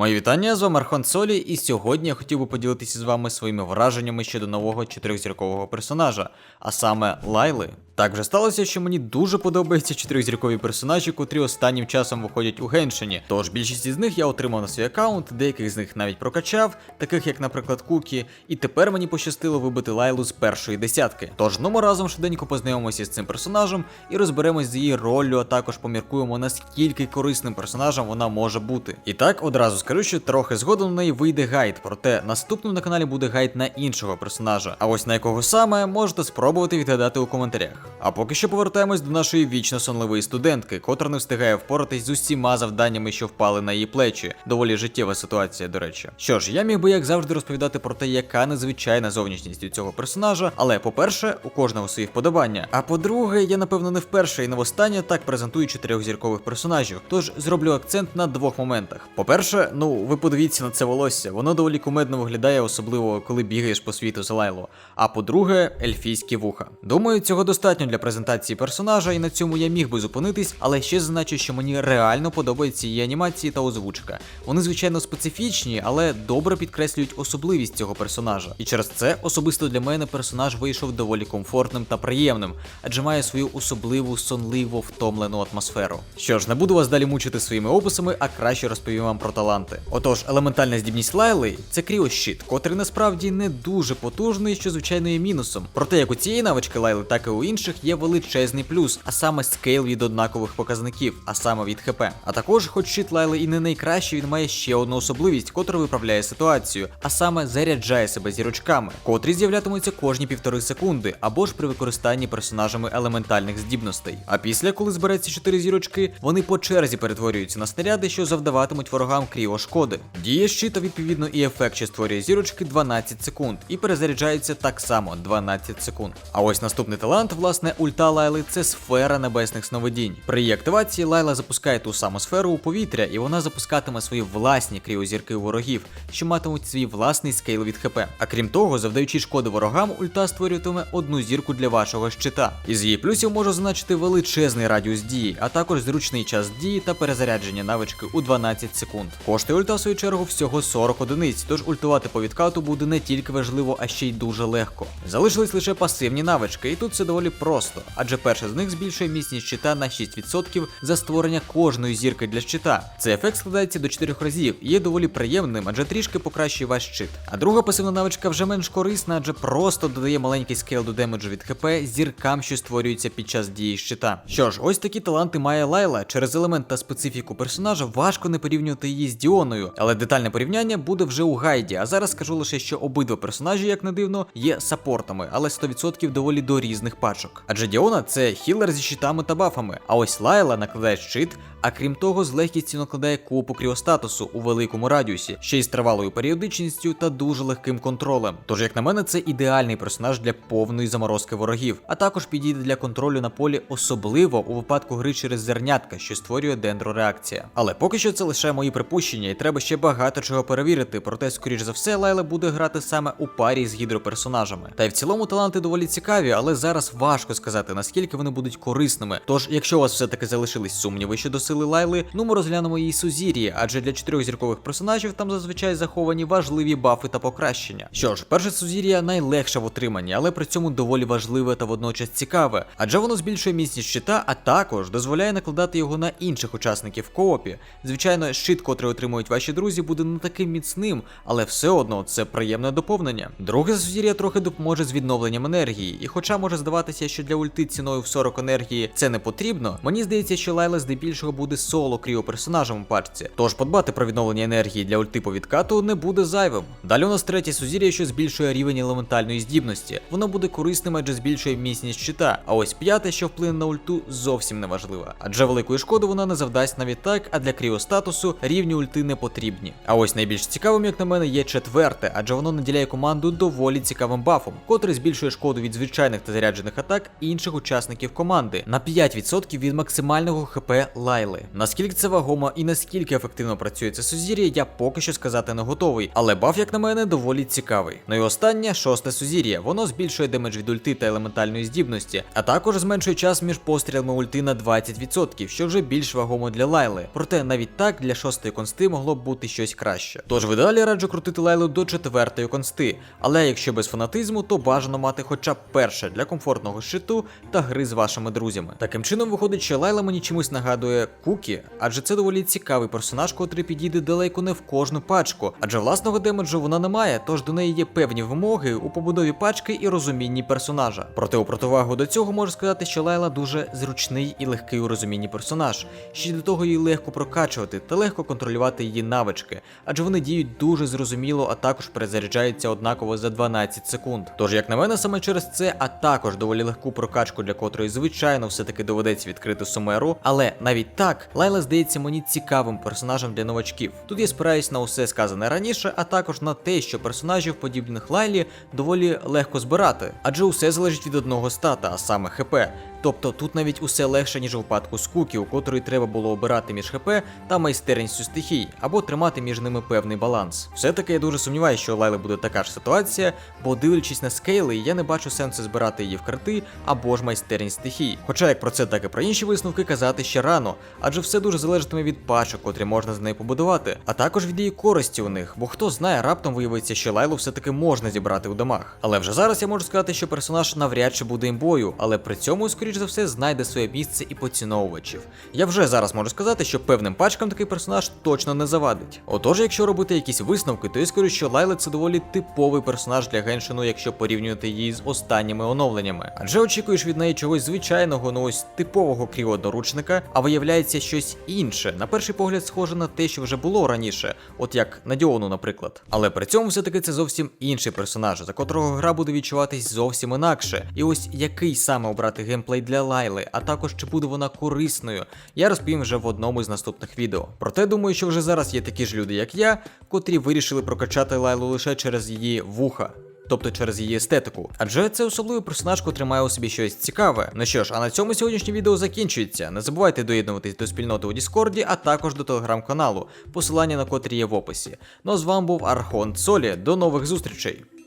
Мої вітання з вами Архон Солі, і сьогодні я хотів би поділитися з вами своїми враженнями щодо нового чотирьохзіркового персонажа, а саме Лайли. Так вже сталося, що мені дуже подобаються чотирьохзіркові персонажі, котрі останнім часом виходять у Геншині. Тож більшість із них я отримав на свій аккаунт, деяких з них навіть прокачав, таких як, наприклад, Кукі. І тепер мені пощастило вибити Лайлу з першої десятки. Тож ну ми разом швиденько познайомимося з цим персонажем і розберемось з її роллю, а також поміркуємо, наскільки корисним персонажем вона може бути. І так одразу скажу, що трохи згодом на неї вийде гайд, проте наступним на каналі буде гайд на іншого персонажа. А ось на якого саме можете спробувати відгадати у коментарях. А поки що повертаємось до нашої вічно сонливої студентки, котра не встигає впоратись з усіма завданнями, що впали на її плечі. Доволі життєва ситуація, до речі. Що ж, я міг би як завжди розповідати про те, яка незвичайна зовнішність у цього персонажа, але по-перше, у кожного свої вподобання. А по-друге, я напевно не вперше і не востаннє так презентую чотирьохзіркових персонажів. Тож зроблю акцент на двох моментах. По-перше, ну ви подивіться на це волосся, воно доволі кумедно виглядає, особливо коли бігаєш по світу за Лайло. А по-друге, ельфійські вуха. Думаю, цього достатньо для презентації персонажа, і на цьому я міг би зупинитись, але ще зазначу, що мені реально подобаються її анімації та озвучка. Вони, звичайно, специфічні, але добре підкреслюють особливість цього персонажа. І через це особисто для мене персонаж вийшов доволі комфортним та приємним, адже має свою особливу сонливо втомлену атмосферу. Що ж, не буду вас далі мучити своїми описами, а краще розповім вам про таланти. Отож, елементальна здібність Лайли це кріощит, котрий насправді не дуже потужний, що звичайно є мінусом. Проте як у цієї навички Лайли, так і у інших є величезний плюс, а саме скейл від однакових показників, а саме від ХП. А також, хоч щит Лайли і не найкращий, він має ще одну особливість, котра виправляє ситуацію, а саме заряджає себе зірочками, котрі з'являтимуться кожні півтори секунди, або ж при використанні персонажами елементальних здібностей. А після, коли збереться 4 зірочки, вони по черзі перетворюються на снаряди, що завдаватимуть ворогам кріо шкоди. Діє щита, відповідно, і ефект, що створює зірочки 12 секунд, і перезаряджається так само 12 секунд. А ось наступний талант, власне, ульта Лайли це сфера небесних сновидінь. При її активації Лайла запускає ту саму сферу у повітря, і вона запускатиме свої власні кріозірки ворогів, що матимуть свій власний скейл від ХП. А крім того, завдаючи шкоди ворогам, ульта створюватиме одну зірку для вашого щита. Із її плюсів можу зазначити величезний радіус дії, а також зручний час дії та перезарядження навички у 12 секунд. Коштує ульта в свою чергу всього 40 одиниць, тож ультувати по відкату буде не тільки важливо, а ще й дуже легко. Залишились лише пасивні навички, і тут все доволі просто, адже перша з них збільшує міцність щита на 6% за створення кожної зірки для щита. Цей ефект складається до 4 разів і є доволі приємним, адже трішки покращує ваш щит. А друга пасивна навичка вже менш корисна, адже просто додає маленький скейл до демеджу від ХП зіркам, що створюються під час дії щита. Що ж, ось такі таланти має Лайла. Через елемент та специфіку персонажа важко не порівнювати її з Діоною, але детальне порівняння буде вже у гайді. А зараз скажу лише, що обидва персонажі, як не дивно, є саппортами, але 100% доволі до різних пачок. Адже Діона це хілер зі щитами та бафами. А ось Лайла накладає щит, а крім того, з легкістю накладає купу кріостатусу у великому радіусі, ще й з тривалою періодичністю та дуже легким контролем. Тож, як на мене, це ідеальний персонаж для повної заморозки ворогів, а також підійде для контролю на полі, особливо у випадку гри через зернятка, що створює дендрореакція. Але поки що це лише мої припущення, і треба ще багато чого перевірити. Проте, скоріш за все, Лайла буде грати саме у парі з гідроперсонажами. Та й в цілому таланти доволі цікаві, але зараз важко сказати наскільки вони будуть корисними. Тож, якщо у вас все-таки залишились сумніви щодо сили Лайли, ну ми розглянемо її сузір'ї, адже для чотирьох зіркових персонажів там зазвичай заховані важливі бафи та покращення. Що ж, перше сузір'я найлегше в отриманні, але при цьому доволі важливе та водночас цікаве, адже воно збільшує міцність щита, а також дозволяє накладати його на інших учасників коопі. Звичайно, щит, котрий отримують ваші друзі, буде не таким міцним, але все одно це приємне доповнення. Друге сузір'я трохи допоможе з відновленням енергії, і хоча може здаватися, що для ульти ціною в 40 енергії це не потрібно, мені здається, що Лайла здебільшого буде соло кріо персонажем у пачці. Тож подбати про відновлення енергії для ульти по відкату не буде зайвим. Далі у нас третє сузір'я, що збільшує рівень елементальної здібності. Воно буде корисним, адже збільшує міцність щита. А ось п'яте, що вплине на ульту, зовсім не важливо. Адже великої шкоди вона не завдасть навіть так, а для кріостатусу рівні ульти не потрібні. А ось найбільш цікавим, як на мене, є четверте, адже воно наділяє команду доволі цікавим бафом, котрий збільшує шкоду від звичайних та заряджених атак так інших учасників команди на 5% від максимального ХП Лайли. Наскільки це вагомо і наскільки ефективно працює це сузір'я, я поки що сказати не готовий, але баф, як на мене, доволі цікавий. Ну і останнє шосте сузір'я. Воно збільшує демедж від ульти та елементальної здібності, а також зменшує час між пострілами ульти на 20%, що вже більш вагомо для Лайли. Проте навіть так для шостої консти могло б бути щось краще. Тож в ідеалі раджу крутити Лайлу до четвертої консти, але якщо без фанатизму, то бажано мати хоча б перше для комфортного щиту та гри з вашими друзями. Таким чином виходить, що Лайла мені чимось нагадує Кукі, адже це доволі цікавий персонаж, котрий підійде далеко не в кожну пачку, адже власного демеджу вона не має, тож до неї є певні вимоги у побудові пачки і розумінні персонажа. Проте у противагу до цього можу сказати, що Лайла дуже зручний і легкий у розумінні персонаж. Ще до того її легко прокачувати та легко контролювати її навички, адже вони діють дуже зрозуміло, а також перезаряджаються однаково за 12 секунд. Тож, як на мене, саме через це, а також доволі легку прокачку, для котрої, звичайно, все-таки доведеться відкрити сумеру. Але навіть так, Лайла здається мені цікавим персонажем для новачків. Тут я спираюсь на усе сказане раніше, а також на те, що персонажів, подібних Лайлі, доволі легко збирати, адже усе залежить від одного стата, а саме ХП. Тобто тут навіть усе легше, ніж у випадку з Кукі, у котрої треба було обирати між ХП та майстерністю стихій, або тримати між ними певний баланс. Все-таки я дуже сумніваюся, що у Лайли буде така ж ситуація, бо дивлячись на скейли, я не бачу сенсу збирати її в карти або ж майстерність стихій. Хоча як про це, так і про інші висновки казати ще рано, адже все дуже залежатиме від пачок, котрі можна з нею побудувати, а також від її користі у них, бо хто знає, раптом виявиться, що Лайлу все-таки можна зібрати у домах. Але вже зараз я можу сказати, що персонаж навряд чи буде імбою, але при цьому, скоріш за все, знайде своє місце і поціновувачів. Я вже зараз можу сказати, що певним пачкам такий персонаж точно не завадить. Отож, якщо робити якісь висновки, то я скажу, що Лайла це доволі типовий персонаж для Геншину, якщо порівнювати її з останніми оновленнями. Адже очікуєш від неї чогось звичайного, ну ось типового кріодоручника, а виявляється щось інше. На перший погляд, схоже на те, що вже було раніше, от як на Діону, наприклад. Але при цьому все-таки це зовсім інший персонаж, за котрого гра буде відчуватись зовсім інакше. І ось який саме обрати геймплей для Лайли, а також чи буде вона корисною, я розповім вже в одному з наступних відео. Проте думаю, що вже зараз є такі ж люди, як я, котрі вирішили прокачати Лайлу лише через її вуха. Тобто через її естетику. Адже це особливий персонаж, котрий має у собі щось цікаве. Ну що ж, а на цьому сьогоднішнє відео закінчується. Не забувайте доєднуватись до спільноти у Діскорді, а також до телеграм-каналу, посилання на котрі є в описі. Ну а з вами був Архон Солі. До нових зустрічей!